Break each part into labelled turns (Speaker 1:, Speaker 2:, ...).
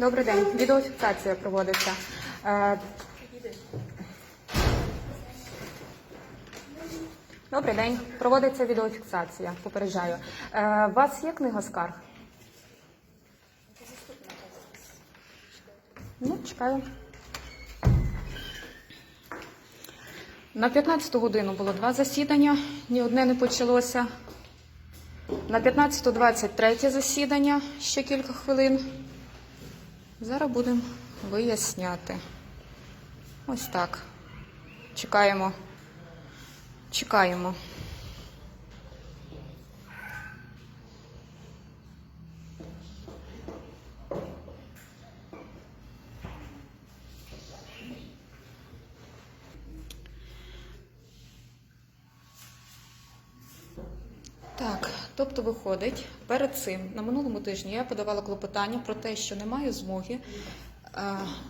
Speaker 1: Добрий день. Відеофіксація проводиться. Е, Добрий день. Проводиться відеофіксація. Попереджаю. Е, У вас є книга скарг? Ну, чекаю. На 15 годину було два засідання, ні одне не почалося. На 15.20 третє засідання, ще кілька хвилин. Зараз будемо виясняти. Ось так. Чекаємо. Чекаємо. Так, тобто виходить, перед цим на минулому тижні я подавала клопотання про те, що не маю змоги е,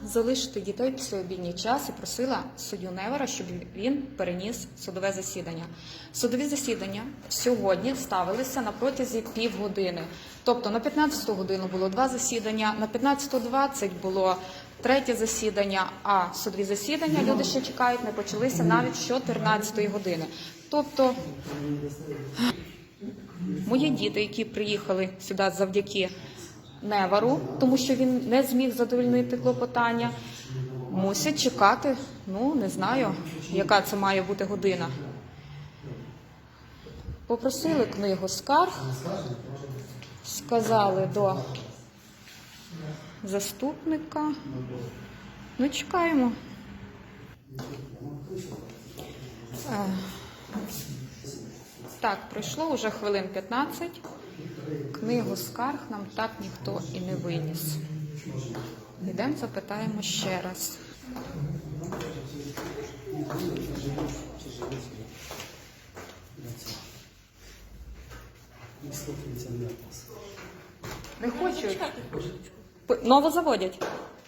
Speaker 1: залишити дітей після обідній час і просила суддю Невера, щоб він переніс судове засідання. Судові засідання сьогодні ставилися на протязі півгодини. Тобто на 15 годину було два засідання, на 15.20 було третє засідання, а судові засідання люди ще чекають, не почалися навіть з 14 години. Тобто Мої діти, які приїхали сюди завдяки Невару, тому що він не зміг задовольнити клопотання, мусять чекати, ну не знаю, яка це має бути година. Попросили книгу скарг, сказали до заступника. Ну, чекаємо. Так, пройшло вже хвилин 15. Книгу скарг нам так ніхто і не виніс. Йдемо, запитаємо ще раз. Не хочуть. Нову заводять.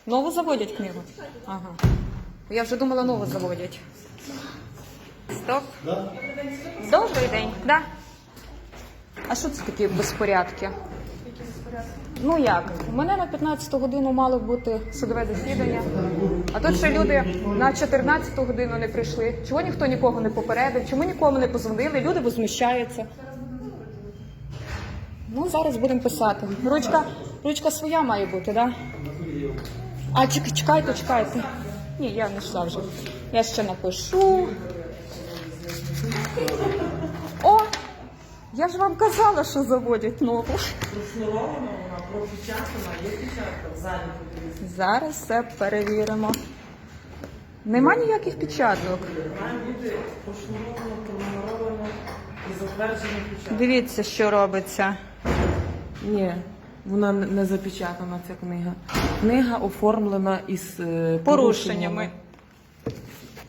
Speaker 1: Нову заводять книгу. Ага. Я вже думала, нову заводять. Стоп. Добрий день. Да. А що це такі безпорядки? Ну як? У мене на 15 годину мало бути судове засідання, а тут ще люди на 14 годину не прийшли. Чого ніхто нікого не попередив, чому нікому не позвонили, люди возмущаються. Ну, зараз будемо писати. Ручка, ручка своя має бути, так? Да? А чекайте, чекайте. Ні, я не йшла вже. Я ще напишу. Я ж вам казала, що заводять нову.
Speaker 2: Профлорована вона, пропечатана, є печатка в залі подивіться.
Speaker 1: Зараз все перевіримо. Нема ніяких печаток.
Speaker 2: Має бути профлорована, пронумерована і затверджена печатка.
Speaker 1: Дивіться, що робиться.
Speaker 2: Ні, вона не- не запечатана, ця книга. Книга оформлена із е,
Speaker 1: Порушеннями.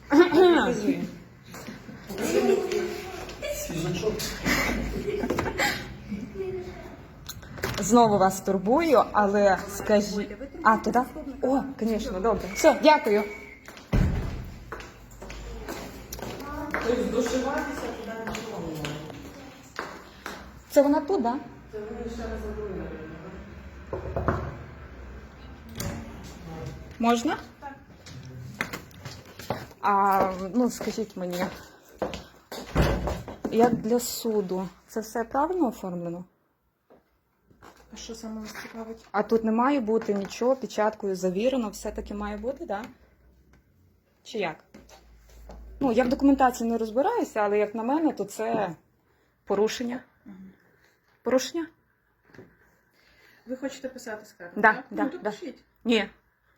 Speaker 2: Покажи.
Speaker 1: Знову вас турбую, але скажіть. А, туди? О, звісно, добре. Все, дякую.
Speaker 2: Тобто дошиватися туди не може.
Speaker 1: Це вона тут, так?
Speaker 2: Це вони ще не зробили.
Speaker 1: Можна? А ну скажіть мені, як для суду, це все правильно оформлено?
Speaker 2: А що саме вас цікавить?
Speaker 1: А тут не має бути нічого, печаткою завірено, все-таки має бути, так? Чи як? Ну, я в документації не розбираюся, але як на мене, то це порушення. Порушення?
Speaker 3: Ви хочете писати скаргу?
Speaker 1: Да,
Speaker 3: так?
Speaker 1: да,
Speaker 3: ну, то
Speaker 1: да.
Speaker 3: пишіть.
Speaker 1: Ні.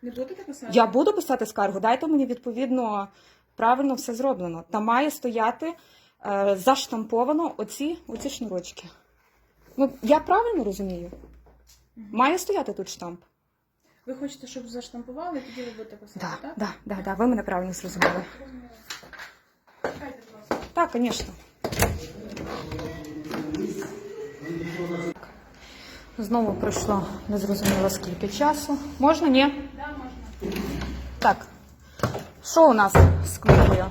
Speaker 3: Не будете писати?
Speaker 1: Я буду писати скаргу, дайте мені відповідно правильно все зроблено. Там має стояти заштамповано оці, оці шнурочки. Ну, я правильно розумію? Має стояти тут штамп.
Speaker 3: Ви хочете, щоб заштампували, тоді ви будете писати,
Speaker 1: Так,
Speaker 3: так?
Speaker 1: да, да, да, ви мене правильно зрозуміли. Так, звісно. Знову пройшло незрозуміло скільки часу. Можна, ні?
Speaker 3: Да, можна.
Speaker 1: Так. Що у нас з книгою?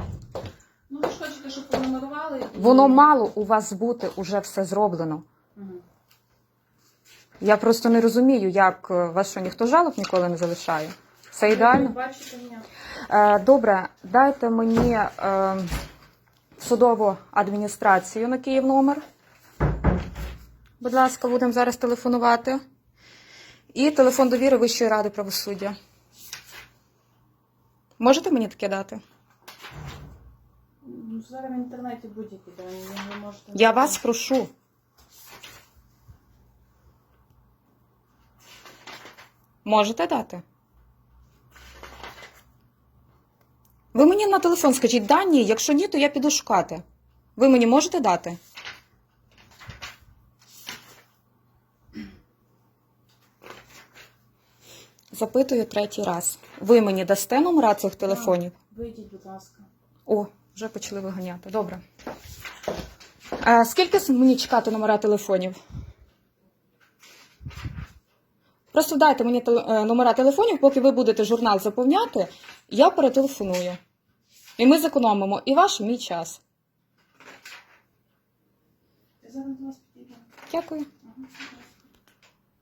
Speaker 3: Ну, ви ж хочете, щоб пронумерували?
Speaker 1: Воно мало у вас бути уже все зроблено. Я просто не розумію, як е, вас що ніхто жалоб ніколи не залишає. Ідеально.
Speaker 3: Ви бачите мене.
Speaker 1: Е, Добре, дайте мені е, судову адміністрацію на Київ номер. Будь ласка, будемо зараз телефонувати. І телефон довіри Вищої ради правосуддя. Можете мені таке дати?
Speaker 3: Зараз в інтернеті будь-які дані, ви можете...
Speaker 1: Я вас прошу. Можете дати? Ви мені на телефон скажіть дані, якщо ні, то я піду шукати. Ви мені можете дати? Запитую третій раз. Ви мені дасте номера цих телефонів?
Speaker 3: Вийдіть, будь ласка.
Speaker 1: О, вже почали виганяти. Добре. А, скільки мені чекати номера телефонів? Просто дайте мені е, номера телефонів, поки ви будете журнал заповняти, я перетелефоную. І ми зекономимо і ваш, і мій час. Дякую.